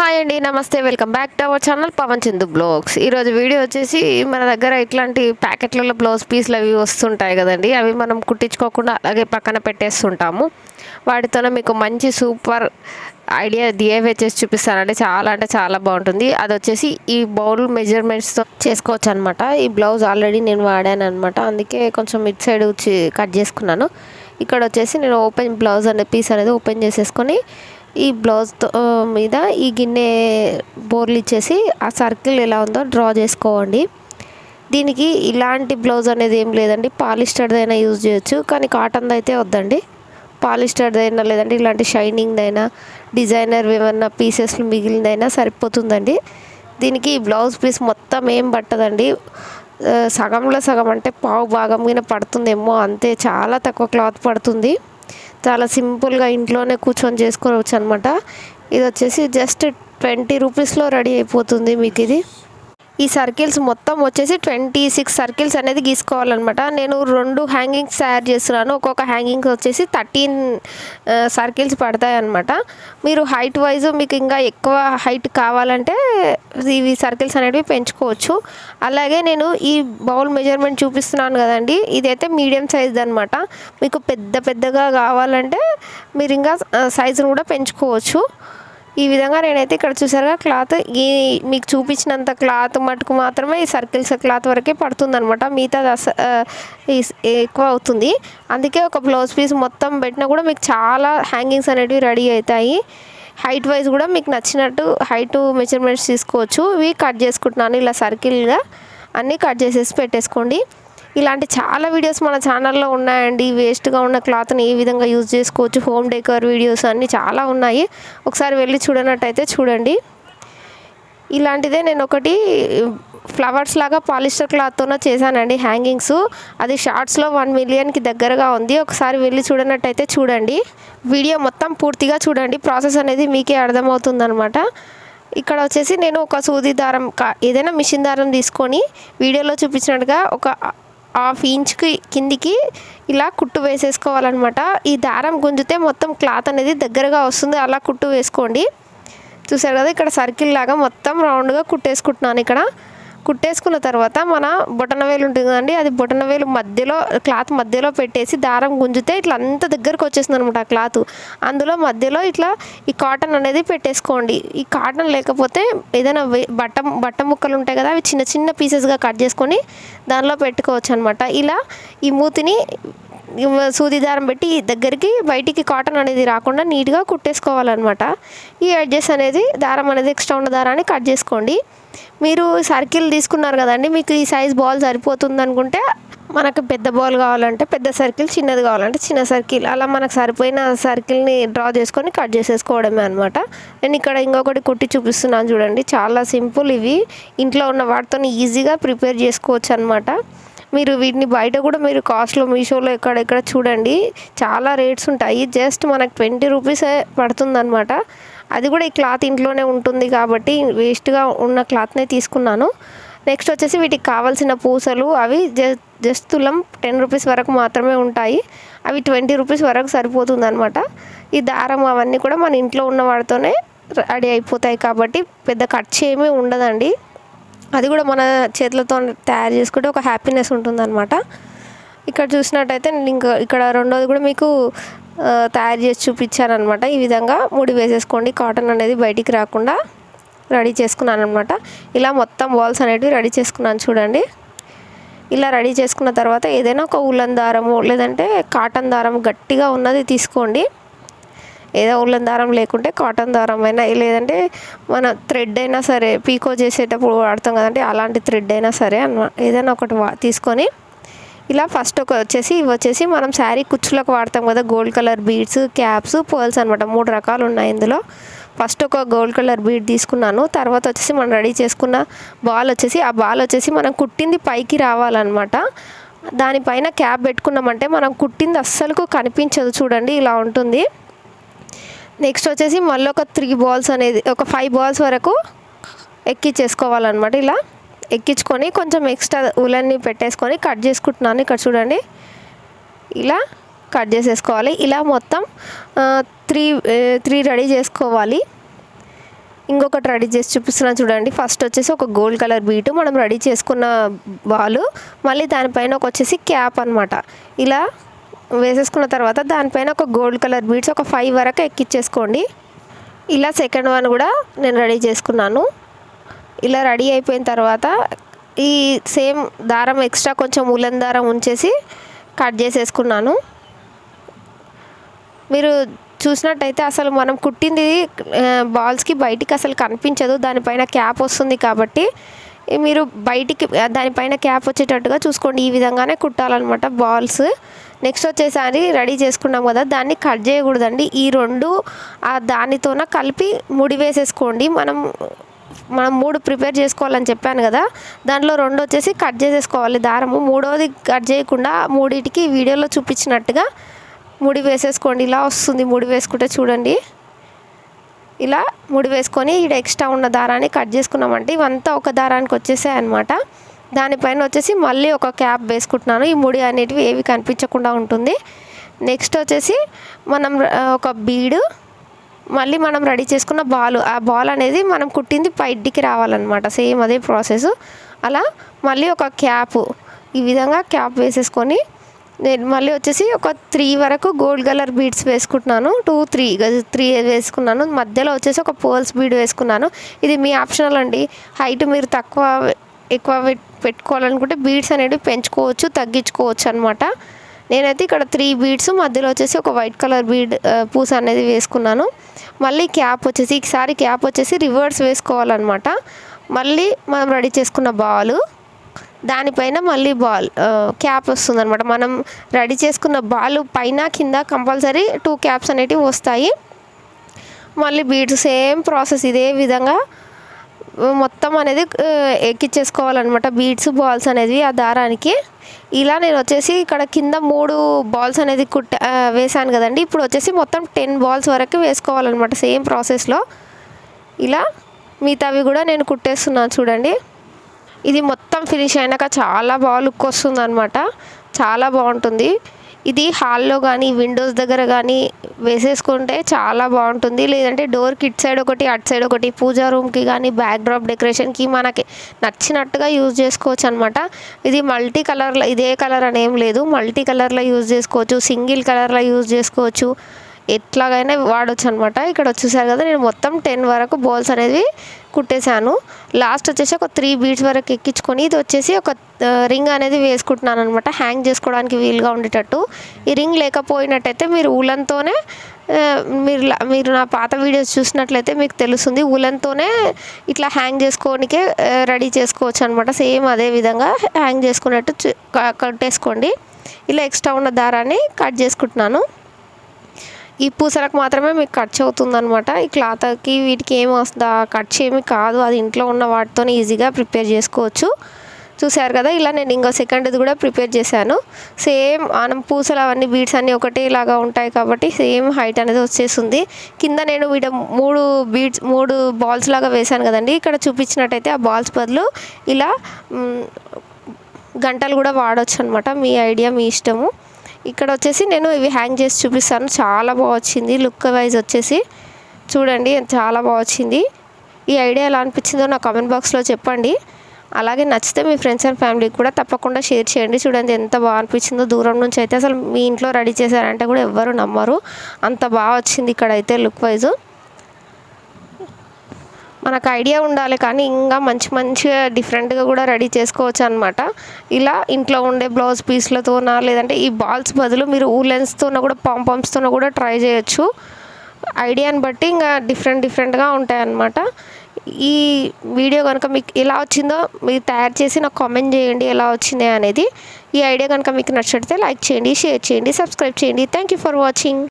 Hi అండి నమస్తే welcome back to our channel Pavan Chandu blogs. ఈరోజు వీడియో వచ్చేసి మన దగ్గర ఇట్లాంటి ప్యాకెట్లలో బ్లౌజ్ పీస్లు అవి వస్తుంటాయి కదండి అవి మనం కుట్టించుకోకుండా అలాగే పక్కన పెట్టేస్తుంటాము. వాటితోనే మీకు మంచి సూపర్ ఐడియా డిఐవై చేసి చూపిస్తానండి చాలా అంటే చాలా బాగుంటుంది. అది వచ్చేసి ఈ బౌల్ మెజర్మెంట్స్తో చేసుకోవచ్చు అనమాట ఈ బ్లౌజ్ ఆల్రెడీ నేను వాడాను అనమాట అందుకే కొంచెం ఇట్ సైడ్ వచ్చి కట్ చేసుకున్నాను. ఇక్కడ వచ్చేసి నేను ఓపెన్ బ్లౌజ్ అనే పీస్ అనేది ఓపెన్ చేసేసుకొని ఈ బ్లౌజ్తో మీద ఈ గిన్నె బోర్లు ఇచ్చేసి ఆ సర్కిల్ ఎలా ఉందో డ్రా చేసుకోండి. దీనికి ఇలాంటి బ్లౌజ్ అనేది ఏం లేదండి. పాలిస్టర్దైనా యూజ్ చేయొచ్చు కానీ కాటన్ది అయితే వద్దండి. పాలిస్టర్దైనా లేదంటే ఇలాంటి షైనింగ్దైనా డిజైనర్ ఏమన్నా పీసెస్లు మిగిలిందైనా సరిపోతుందండి. దీనికి ఈ బ్లౌజ్ పీస్ మొత్తం ఏం పట్టదండి. సగంలో సగం అంటే పావు భాగం మీద పడుతుందేమో అంతే చాలా తక్కువ క్లాత్ పడుతుంది. చాలా సింపుల్గా ఇంట్లోనే కూర్చొని చేసుకోవచ్చు అనమాట ఇది వచ్చేసి జస్ట్ ట్వంటీ రూపీస్లో రెడీ అయిపోతుంది మీకు ఇది ఈ సర్కిల్స్ మొత్తం వచ్చేసి ట్వంటీ సిక్స్ సర్కిల్స్ అనేది గీసుకోవాలన్నమాట. నేను రెండు హ్యాంగింగ్స్ తయారు చేస్తున్నాను. ఒక్కొక్క హ్యాంగింగ్ వచ్చేసి థర్టీన్ సర్కిల్స్ పడతాయి అన్నమాట మీరు హైట్ వైజ్ మీకు ఇంకా ఎక్కువ హైట్ కావాలంటే ఇవి సర్కిల్స్ అనేవి పెంచుకోవచ్చు. అలాగే నేను ఈ బౌల్ మెజర్మెంట్ చూపిస్తున్నాను కదండి. ఇదైతే మీడియం సైజ్ అనమాట మీకు పెద్ద పెద్దగా కావాలంటే మీరు ఇంకా సైజును కూడా పెంచుకోవచ్చు. ఈ విధంగా నేనైతే ఇక్కడ చూసారుగా క్లాత్. ఈ మీకు చూపించినంత క్లాత్ మటుకు మాత్రమే ఈ సర్కిల్స్ క్లాత్ వరకే పడుతుంది అనమాట మిగతా ఎక్కువ అవుతుంది. అందుకే ఒక బ్లౌజ్ పీస్ మొత్తం పెట్టినా కూడా మీకు చాలా హ్యాంగింగ్స్ అనేటివి రెడీ అవుతాయి. హైట్ వైజ్ కూడా మీకు నచ్చినట్టు హైట్ మెజర్మెంట్స్ తీసుకోవచ్చు. ఇవి కట్ చేసుకుంటున్నాను ఇలా సర్కిల్గా. అన్నీ కట్ చేసేసి పెట్టేసుకోండి. ఇలాంటి చాలా వీడియోస్ మన ఛానల్లో ఉన్నాయండి. వేస్ట్గా ఉన్న క్లాత్ని ఏ విధంగా యూజ్ చేసుకోవచ్చు హోమ్ డెకర్ వీడియోస్ అన్నీ చాలా ఉన్నాయి. ఒకసారి వెళ్ళి చూడనట్టయితే చూడండి. ఇలాంటిదే నేను ఒకటి ఫ్లవర్స్ లాగా పాలిస్టర్ క్లాత్తోనే చేశానండి హ్యాంగింగ్స్ అది షార్ట్స్లో వన్ మిలియన్కి దగ్గరగా ఉంది. ఒకసారి వెళ్ళి చూడనట్టయితే చూడండి. వీడియో మొత్తం పూర్తిగా చూడండి. ప్రాసెస్ అనేది మీకే అర్థమవుతుందనమాట ఇక్కడ వచ్చేసి నేను ఒక సూది దారం కా- ఏదైనా మిషన్ దారం తీసుకొని వీడియోలో చూపించినట్టుగా ఒక హాఫ్ ఇంచ్కి కిందికి ఇలా కుట్టు వేసేసుకోవాలన్నమాట. ఈ దారం గుంజితే మొత్తం క్లాత్ అనేది దగ్గరగా వస్తుంది. అలా కుట్టు వేసుకోండి. చూసారు కదా ఇక్కడ సర్కిల్ లాగా మొత్తం రౌండ్గా కుట్టేసుకుంటున్నాను ఇక్కడ. కుట్టేసుకున్న తర్వాత మన బొటనవేలు ఉంటుంది కదండి అది బొటనవేలు మధ్యలో క్లాత్ మధ్యలో పెట్టేసి దారం గుంజితే ఇట్లా అంత దగ్గరకు వచ్చేసింది అనమాట ఆ క్లాత్. అందులో మధ్యలో ఇట్లా ఈ కాటన్ అనేది పెట్టేసుకోండి. ఈ కాటన్ లేకపోతే ఏదైనా వే- బట్ట బట్ట ముక్కలు ఉంటాయి కదా అవి చిన్న చిన్న పీసెస్గా కట్ చేసుకొని దానిలో పెట్టుకోవచ్చు అనమాట. ఇలా ఈ మూతిని సూది దారం పెట్టి దగ్గరికి బయటికి కాటన్ అనేది రాకుండా నీట్గా కుట్టేసుకోవాలన్నమాట. ఈ ఎడ్జెస్ అనేది దారం అనేది ఎక్స్ట్రా ఉన్న దారాన్ని కట్ చేసుకోండి. మీరు సర్కిల్ తీసుకున్నారు కదండి మీకు ఈ సైజ్ బాల్ సరిపోతుంది అనుకుంటే మనకు పెద్ద బాల్ కావాలంటే పెద్ద సర్కిల్ చిన్నది కావాలంటే చిన్న సర్కిల్. అలా మనకు సరిపోయిన సర్కిల్ని డ్రా చేసుకొని కట్ చేసేసుకోవడమే అనమాట నేను ఇక్కడ ఇంకొకటి కుట్టి చూపిస్తున్నాను చూడండి. చాలా సింపుల్ ఇవి. ఇంట్లో ఉన్న వాటితో ఈజీగా ప్రిపేర్ చేసుకోవచ్చు అనమాట మీరు వీటిని బయట కూడా మీరు కాస్ట్లో మీషోలో ఎక్కడెక్కడ చూడండి. చాలా రేట్స్ ఉంటాయి. జస్ట్ మనకు ట్వంటీ రూపీసే పడుతుందన్నమాట. అది కూడా ఈ క్లాత్ ఇంట్లోనే ఉంటుంది కాబట్టి వేస్ట్గా ఉన్న క్లాత్నే తీసుకున్నాను. నెక్స్ట్ వచ్చేసి వీటికి కావాల్సిన పూసలు అవి జస్ట్ తులం టెన్ రూపీస్ వరకు మాత్రమే ఉంటాయి. అవి ట్వంటీ రూపీస్ వరకు సరిపోతుంది అనమాట ఈ దారం అవన్నీ కూడా మన ఇంట్లో ఉన్న వాటితోనే రెడీ అయిపోతాయి కాబట్టి పెద్ద ఖర్చు ఏమీ ఉండదండి. అది కూడా మన చేతులతో తయారు చేసుకుంటే ఒక హ్యాపీనెస్ ఉంటుందన్నమాట. ఇక్కడ చూసినట్టయితే నేను ఇంకా ఇక్కడ రెండోది కూడా మీకు తయారు చేసి చూపించాను అనమాట ఈ విధంగా ముడి వేసేసుకోండి. కాటన్ అనేది బయటికి రాకుండా రెడీ చేసుకున్నాను అనమాట ఇలా మొత్తం బాల్స్ అనేటివి రెడీ చేసుకున్నాను చూడండి. ఇలా రెడీ చేసుకున్న తర్వాత ఏదైనా ఒక ఉలన్ దారము లేదంటే కాటన్ దారం గట్టిగా ఉన్నది తీసుకోండి. ఏదో ఉల్లం దారం లేకుంటే కాటన్ దారం అయినా లేదంటే మన థ్రెడ్ అయినా సరే పీకో చేసేటప్పుడు వాడతాం కదంటే అలాంటి థ్రెడ్ అయినా సరే అన్న ఏదైనా ఒకటి వా తీసుకొని ఇలా ఫస్ట్ ఒక వచ్చేసి ఇవి వచ్చేసి మనం శారీ కుచ్చులకు వాడతాం కదా gold colour beads caps pearls అనమాట మూడు రకాలు ఉన్నాయి ఇందులో. ఫస్ట్ ఒక గోల్డ్ కలర్ బీడ్ తీసుకున్నాను. తర్వాత వచ్చేసి మనం రెడీ చేసుకున్న బాల్ వచ్చేసి ఆ బాల్ వచ్చేసి మనం కుట్టింది పైకి రావాలన్నమాట. దానిపైన క్యాప్ పెట్టుకున్నామంటే మనం కుట్టింది అస్సలకు కనిపించదు చూడండి ఇలా ఉంటుంది. నెక్స్ట్ వచ్చేసి మళ్ళీ ఒక త్రీ బాల్స్ అనేది ఒక ఫైవ్ బాల్స్ వరకు ఎక్కించేసుకోవాలన్నమాట ఇలా. ఎక్కించుకొని కొంచెం ఎక్స్ట్రా ఉలన్ని పెట్టేసుకొని కట్ చేసుకుంటున్నాను. ఇక్కడ చూడండి. ఇలా కట్ చేసేసుకోవాలి. ఇలా మొత్తం త్రీ త్రీ రెడీ చేసుకోవాలి. ఇంకొకటి రెడీ చేసి చూపిస్తున్నాను చూడండి. ఫస్ట్ వచ్చేసి ఒక గోల్డ్ కలర్ బీటు మనం రెడీ చేసుకున్న బాల్ మళ్ళీ దానిపైన ఒక వచ్చేసి క్యాప్ అనమాట ఇలా వేసేసుకున్న తర్వాత దానిపైన ఒక గోల్డ్ కలర్ బీడ్స్ ఒక ఫైవ్ వరకు ఎక్కిచ్చేసుకోండి. ఇలా సెకండ్ వన్ కూడా నేను రెడీ చేసుకున్నాను. ఇలా రెడీ అయిపోయిన తర్వాత ఈ సేమ్ దారం ఎక్స్ట్రా కొంచెం ఉలన్ దారం ఉంచేసి కట్ చేసేసుకున్నాను. మీరు చూసినట్టయితే అసలు మనం కుట్టింది బాల్స్కి బయటికి అసలు కనిపించదు. దానిపైన క్యాప్ వస్తుంది కాబట్టి మీరు బయటికి దానిపైన క్యాప్ వచ్చేటట్టుగా చూసుకోండి. ఈ విధంగానే కుట్టాలన్నమాట బాల్స్. నెక్స్ట్ వచ్చేసారి రెడీ చేసుకున్నాం కదా దాన్ని కట్ చేయకూడదండి. ఈ రెండు ఆ దానితోన కలిపి ముడి వేసేసుకోండి. మనం మనం మూడు ప్రిపేర్ చేసుకోవాలని చెప్పాను కదా దాంట్లో రెండు వచ్చేసి కట్ చేసేసుకోవాలి దారము. మూడవది కట్ చేయకుండా మూడింటికి వీడియోలో చూపించినట్టుగా ముడి వేసేసుకోండి. ఇలా వస్తుంది ముడి వేసుకుంటే చూడండి. ఇలా ముడి వేసుకొని ఇక్కడ ఎక్స్ట్రా ఉన్న దారాన్ని కట్ చేసుకున్నామంటే ఇవంతా ఒక దారానికి వచ్చేసాయి అనమాట దానిపైన వచ్చేసి మళ్ళీ ఒక క్యాప్ వేసుకుంటున్నాను. ఈ ముడి అనేటివి ఏవి కనిపించకుండా ఉంటుంది. నెక్స్ట్ వచ్చేసి మనం ఒక బీడు మళ్ళీ మనం రెడీ చేసుకున్న బాల్ ఆ బాల్ అనేది మనం కుట్టింది పైడ్డికి రావాలన్నమాట. సేమ్ అదే ప్రాసెస్. అలా మళ్ళీ ఒక క్యాప్ ఈ విధంగా క్యాప్ వేసేసుకొని నేను మళ్ళీ వచ్చేసి ఒక త్రీ వరకు గోల్డ్ కలర్ బీడ్స్ వేసుకుంటున్నాను. టూ త్రీ త్రీ వేసుకున్నాను. మధ్యలో వచ్చేసి ఒక పోల్స్ బీడ్ వేసుకున్నాను. ఇది మీ ఆప్షనల్ అండి. హైట్ మీరు తక్కువ ఎక్కువ పెట్టుకోవాలనుకుంటే బీడ్స్ అనేవి పెంచుకోవచ్చు తగ్గించుకోవచ్చు అనమాట నేనైతే ఇక్కడ త్రీ బీడ్స్ మధ్యలో వచ్చేసి ఒక వైట్ కలర్ బీడ్ పూస అనేది వేసుకున్నాను. మళ్ళీ క్యాప్ వచ్చేసి ఈసారి క్యాప్ వచ్చేసి రివర్స్ వేసుకోవాలన్నమాట. మళ్ళీ మనం రెడీ చేసుకున్న బాలు దానిపైన మళ్ళీ బాల్ క్యాప్ వస్తుంది అనమాట మనం రెడీ చేసుకున్న బాల్ పైన కింద కంపల్సరీ టూ క్యాప్స్ అనేటివి వస్తాయి. మళ్ళీ బీడ్స్ సేమ్ ప్రాసెస్ ఇదే విధంగా మొత్తం అనేది ఎక్కిచ్చేసుకోవాలన్నమాట. బీడ్స్ బాల్స్ అనేది ఆ దారానికి. ఇలా నేను వచ్చేసి ఇక్కడ కింద మూడు బాల్స్ అనేది కుట్ట వేసాను కదండి. ఇప్పుడు వచ్చేసి మొత్తం టెన్ బాల్స్ వరకు వేసుకోవాలన్నమాట సేమ్ ప్రాసెస్లో. ఇలా మిగతావి కూడా నేను కుట్టేస్తున్నాను చూడండి. ఇది మొత్తం ఫినిష్ అయినాక చాలా బాగా లుక్ వస్తుంది అనమాట చాలా బాగుంటుంది. ఇది హాల్లో కానీ విండోస్ దగ్గర కానీ వేసేసుకుంటే చాలా బాగుంటుంది. లేదంటే డోర్కి ఇట్ సైడ్ ఒకటి అట్ సైడ్ ఒకటి పూజా రూమ్కి కానీ బ్యాక్ డ్రాప్ డెకరేషన్కి మనకి నచ్చినట్టుగా యూజ్ చేసుకోవచ్చు అనమాట ఇది మల్టీ కలర్లో ఇదే కలర్ అని ఏం లేదు. మల్టీ కలర్లో యూజ్ చేసుకోవచ్చు సింగిల్ కలర్లో యూజ్ చేసుకోవచ్చు. ఎట్లాగైనా వాడచ్చు అనమాట ఇక్కడ వచ్చేసారు కదా నేను మొత్తం టెన్ వరకు బౌల్స్ అనేది కుట్టేశాను. లాస్ట్ వచ్చేసి ఒక త్రీ బీట్స్ వరకు ఎక్కించుకొని ఇది వచ్చేసి ఒక రింగ్ అనేది వేసుకుంటున్నాను అనమాట హ్యాంగ్ చేసుకోవడానికి వీలుగా ఉండేటట్టు. ఈ రింగ్ లేకపోయినట్టయితే మీరు ఊలంతోనే మీరు మీరు నా పాత వీడియోస్ చూసినట్లయితే మీకు తెలుస్తుంది. ఉలన్తోనే ఇట్లా హ్యాంగ్ చేసుకోనికే రెడీ చేసుకోవచ్చు అనమాట సేమ్ అదే విధంగా హ్యాంగ్ చేసుకున్నట్టు కట్టేసుకోండి. ఇలా ఎక్స్ట్రా ఉన్న దారాన్ని కట్ చేసుకుంటున్నాను. ఈ పూసలకు మాత్రమే మీకు ఖర్చు అవుతుందనమాట ఈ క్లాత్కి వీటికి ఏమి వస్తుందా ఖర్చు ఏమి కాదు. అది ఇంట్లో ఉన్న వాటితో ఈజీగా ప్రిపేర్ చేసుకోవచ్చు. చూసారు కదా ఇలా నేను ఇంకో సెకండ్ది కూడా ప్రిపేర్ చేశాను. సేమ్ మనం పూసలు అవన్నీ బీడ్స్ అన్నీ ఒకటే ఇలాగా ఉంటాయి కాబట్టి సేమ్ హైట్ అనేది వచ్చేస్తుంది. కింద నేను వీడ మూడు బీడ్స్ మూడు బాల్స్ లాగా వేశాను కదండి. ఇక్కడ చూపించినట్టయితే ఆ బాల్స్ బదులు ఇలా గంటలు కూడా వాడచ్చు అనమాట మీ ఐడియా మీ ఇష్టము. ఇక్కడ వచ్చేసి నేను ఇవి హ్యాంగ్ చేసి చూపిస్తాను. చాలా బాగా వచ్చింది. లుక్ వైజ్ వచ్చేసి చూడండి చాలా బాగా వచ్చింది. ఈ ఐడియా ఎలా అనిపించిందో నా కామెంట్ బాక్స్లో చెప్పండి. అలాగే నచ్చితే మీ ఫ్రెండ్స్ అండ్ ఫ్యామిలీకి కూడా తప్పకుండా షేర్ చేయండి. చూడండి ఎంత బాగా అనిపించిందో. దూరం నుంచి అయితే అసలు మీ ఇంట్లో రెడీ చేశారంటే కూడా ఎవ్వరు నమ్మరు. అంత బాగా వచ్చింది ఇక్కడ అయితే లుక్ వైజ్ మనకు ఐడియా ఉండాలి కానీ ఇంకా మంచి మంచిగా డిఫరెంట్గా కూడా రెడీ చేసుకోవచ్చు అనమాట ఇలా ఇంట్లో ఉండే బ్లౌజ్ పీస్లతోనా లేదంటే ఈ బాల్స్ బదులు మీరు ఊలెన్స్తోన కూడా పాంపామ్స్తోన కూడా ట్రై చేయొచ్చు. ఐడియాని బట్టి ఇంకా డిఫరెంట్ డిఫరెంట్గా ఉంటాయన్నమాట ఈ వీడియో కనుక మీకు ఎలా వచ్చిందో మీరు తయారు చేసి నాకు కామెంట్ చేయండి ఎలా వచ్చింది అనేది. ఈ ఐడియా కనుక మీకు నచ్చితే లైక్ చేయండి షేర్ చేయండి సబ్స్క్రైబ్ చేయండి. Thank you for watching